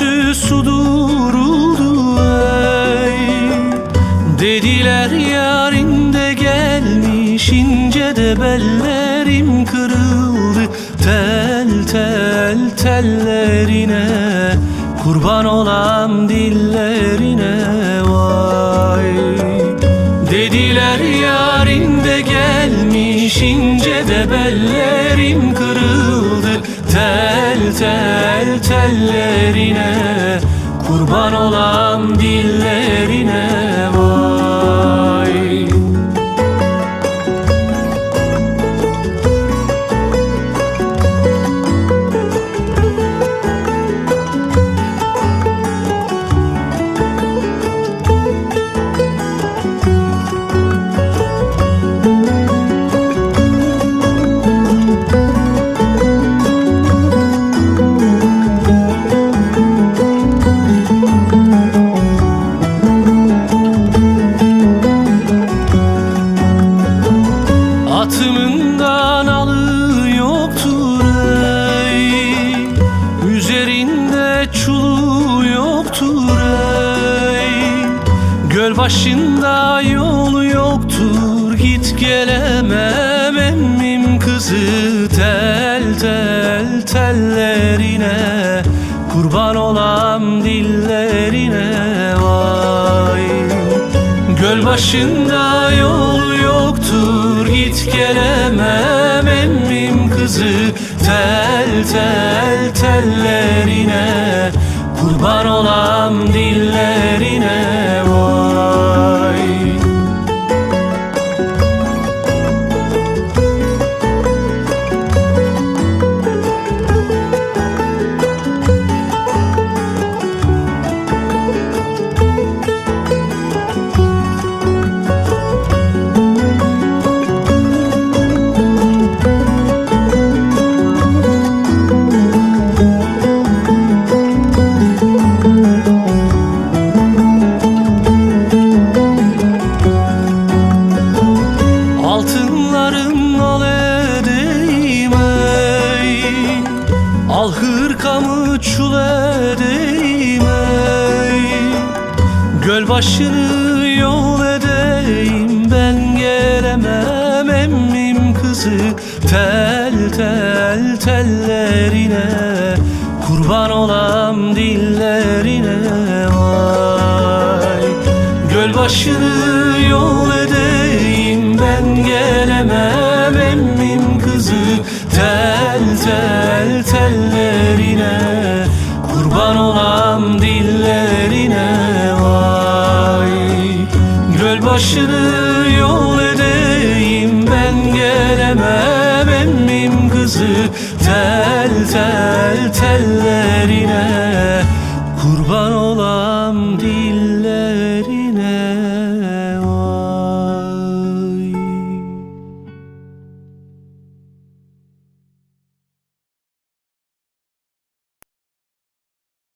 düştü su duruldu ey. Dediler yarinde gelmiş ince de bellerim kırıldı. Tel tel tellerine Kurban olan dillerine vay. Dediler yarinde gelmiş ince de bellerim kırıldı Tel tel tellerine kurban olan dillerine başında yolu yoktur Git gelemem emmim kızı Tel tel tellerine. Kurban olam dillerine vay. Göl başında yol yoktur Git gelemem emmim kızı Tel tel tellerine Kurban olam dillerine vay hırkamı çul edeyim ey Göl başını yol edeyim Ben gelemem emmim kızı. Tel tel tellerine Kurban olam dillerine vay. Göl başını yol edeyim Tel tel tellerine Kurban olam diye